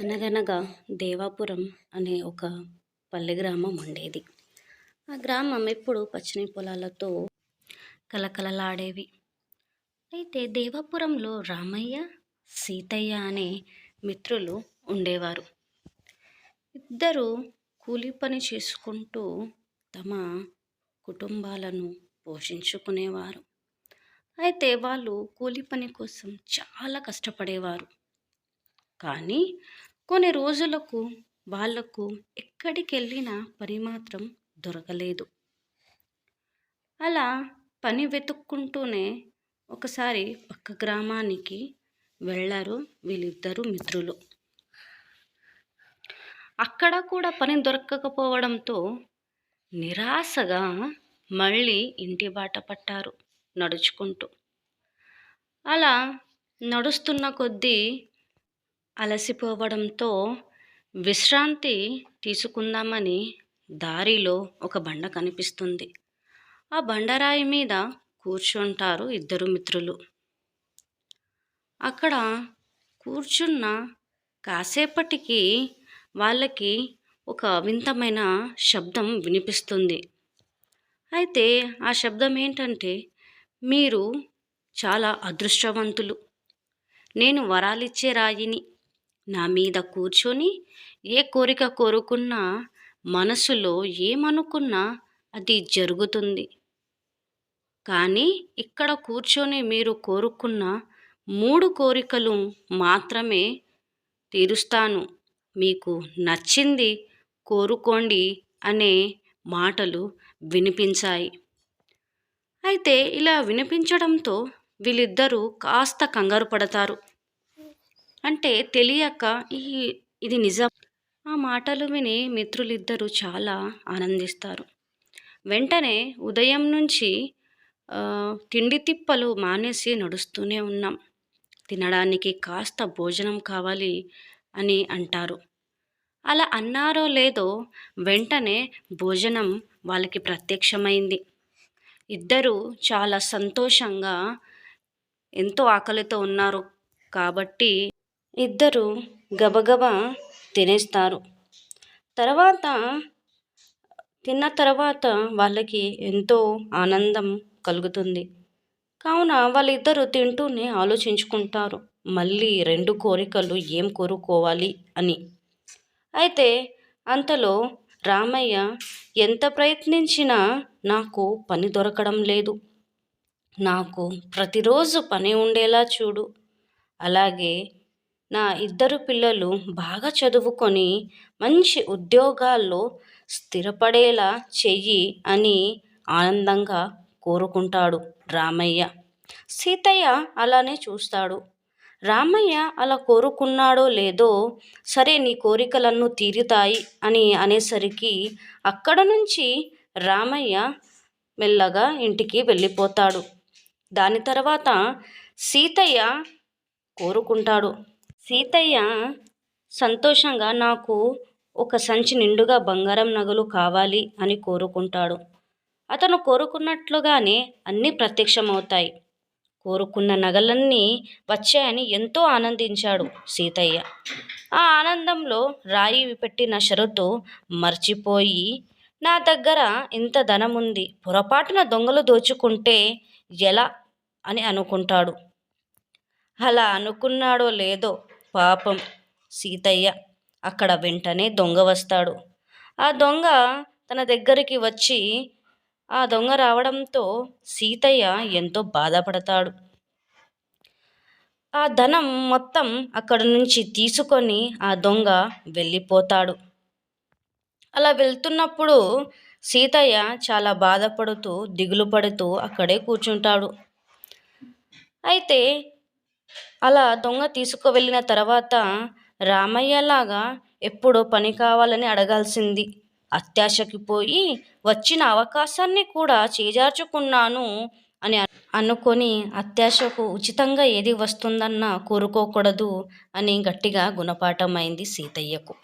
అనగనగా దేవాపురం అనే ఒక పల్లె గ్రామం ఉండేది. ఆ గ్రామం ఎప్పుడు పచ్చని పొలాలతో కలకలలాడేవి అయితే దేవాపురంలో రామయ్య సీతయ్య అనే మిత్రులు ఉండేవారు. ఇద్దరు కూలి పని చేసుకుంటూ తమ కుటుంబాలను పోషించుకునేవారు. అయితే వాళ్ళు కూలి పని కోసం చాలా కష్టపడేవారు. కానీ కొన్ని రోజులకు వాళ్ళకు ఎక్కడికి వెళ్ళినా పని మాత్రం దొరకలేదు. అలా పని వెతుక్కుంటూనే ఒకసారి పక్క గ్రామానికి వెళ్ళారు వీళ్ళిద్దరు మిత్రులు. అక్కడ కూడా పని దొరకకపోవడంతో నిరాశగా మళ్ళీ ఇంటి బాట పట్టారు నడుచుకుంటూ. అలా నడుస్తున్న కొద్దీ అలసిపోవడంతో విశ్రాంతి తీసుకుందామని దారిలో ఒక బండ కనిపిస్తుంది. ఆ బండరాయి మీద కూర్చుంటారు ఇద్దరు మిత్రులు. అక్కడ కూర్చున్న కాసేపటికి వాళ్ళకి ఒక వింతమైన శబ్దం వినిపిస్తుంది. అయితే ఆ శబ్దం ఏంటంటే మీరు చాలా అదృష్టవంతులు. నేను వరాలిచ్చే రాయిని. నా మీద కూర్చొని ఏ కోరిక కోరుకున్నా మనసులో ఏమనుకున్నా అది జరుగుతుంది. కానీ ఇక్కడ కూర్చొని మీరు కోరుకున్న మూడు కోరికలు మాత్రమే తీరుస్తాను. మీకు నచ్చింది కోరుకోండి అనే మాటలు వినిపించాయి. అయితే ఇలా వినిపించడంతో వీళ్ళిద్దరూ కాస్త కంగారు పడతారు. అంటే తెలియక ఈ ఇది నిజం. ఆ మాటలు విని మిత్రులిద్దరూ చాలా ఆనందిస్తారు. వెంటనే ఉదయం నుంచి తిండి తిప్పలు మానేసి నడుస్తూనే ఉన్నాం. తినడానికి కాస్త భోజనం కావాలి అని అంటారు. అలా అన్నారో లేదో వెంటనే భోజనం వాళ్ళకి ప్రత్యక్షమైంది. ఇద్దరూ చాలా సంతోషంగా ఎంతో ఆకలితో ఉన్నారు. కాబట్టి ఇద్దరు గబగబా తినేస్తారు. తర్వాత తిన్న తర్వాత వాళ్ళకి ఎంతో ఆనందం కలుగుతుంది. కావున వాళ్ళిద్దరూ తింటూనే ఆలోచించుకుంటారు. మళ్ళీ రెండు కోరికలు ఏం కోరుకోవాలి అని. అయితే అంతలో రామయ్య ఎంత ప్రయత్నించినా నాకు పని దొరకడం లేదు. నాకు ప్రతిరోజు పని ఉండేలా చూడు. అలాగే నా ఇద్దరు పిల్లలు బాగా చదువుకొని మంచి ఉద్యోగాల్లో స్థిరపడేలా చెయ్యి అని ఆనందంగా కోరుకుంటాడు రామయ్య. సీతయ్య అలానే చూస్తాడు. రామయ్య అలా కోరుకున్నాడో లేదో సరే నీ కోరికలన్నీ తీరుతాయి అని అనేసరికి అక్కడ నుంచి రామయ్య మెల్లగా ఇంటికి వెళ్ళిపోతాడు. దాని తర్వాత సీతయ్య కోరుకుంటాడు. సీతయ్య సంతోషంగా నాకు ఒక సంచి నిండుగా బంగారం నగలు కావాలి అని కోరుకుంటాడు. అతను కోరుకున్నట్లుగానే అన్నీ ప్రత్యక్షమవుతాయి. కోరుకున్న నగలన్నీ వచ్చాయని ఎంతో ఆనందించాడు సీతయ్య. ఆ ఆనందంలో రాయి పెట్టిన షరతు మర్చిపోయి నా దగ్గర ఇంత ధనం ఉంది పొరపాటున దొంగలు దోచుకుంటే ఎలా అని అనుకుంటాడు. అలా అనుకున్నాడో లేదో పాపం సీతయ్య అక్కడ వెంటనే దొంగ వస్తాడు. ఆ దొంగ తన దగ్గరికి వచ్చి ఆ దొంగ రావడంతో సీతయ్య ఎంతో బాధపడతాడు. ఆ ధనం మొత్తం అక్కడ నుంచి తీసుకొని ఆ దొంగ వెళ్ళిపోతాడు. అలా వెళ్తున్నప్పుడు సీతయ్య చాలా బాధపడుతూ దిగులు పడుతూ అక్కడే కూర్చుంటాడు. అయితే అలా దొంగ తీసుకువెళ్ళిన తర్వాత రామయ్యలాగా ఎప్పుడో పని కావాలని అడగాల్సింది. అత్యాశకి పోయి వచ్చిన అవకాశాన్ని కూడా చేజార్చుకున్నాను అని అనుకొని అత్యాశకు ఉచితంగా ఏది వస్తుందన్నా కోరుకోకూడదు అని గట్టిగా గుణపాఠమైంది సీతయ్యకు.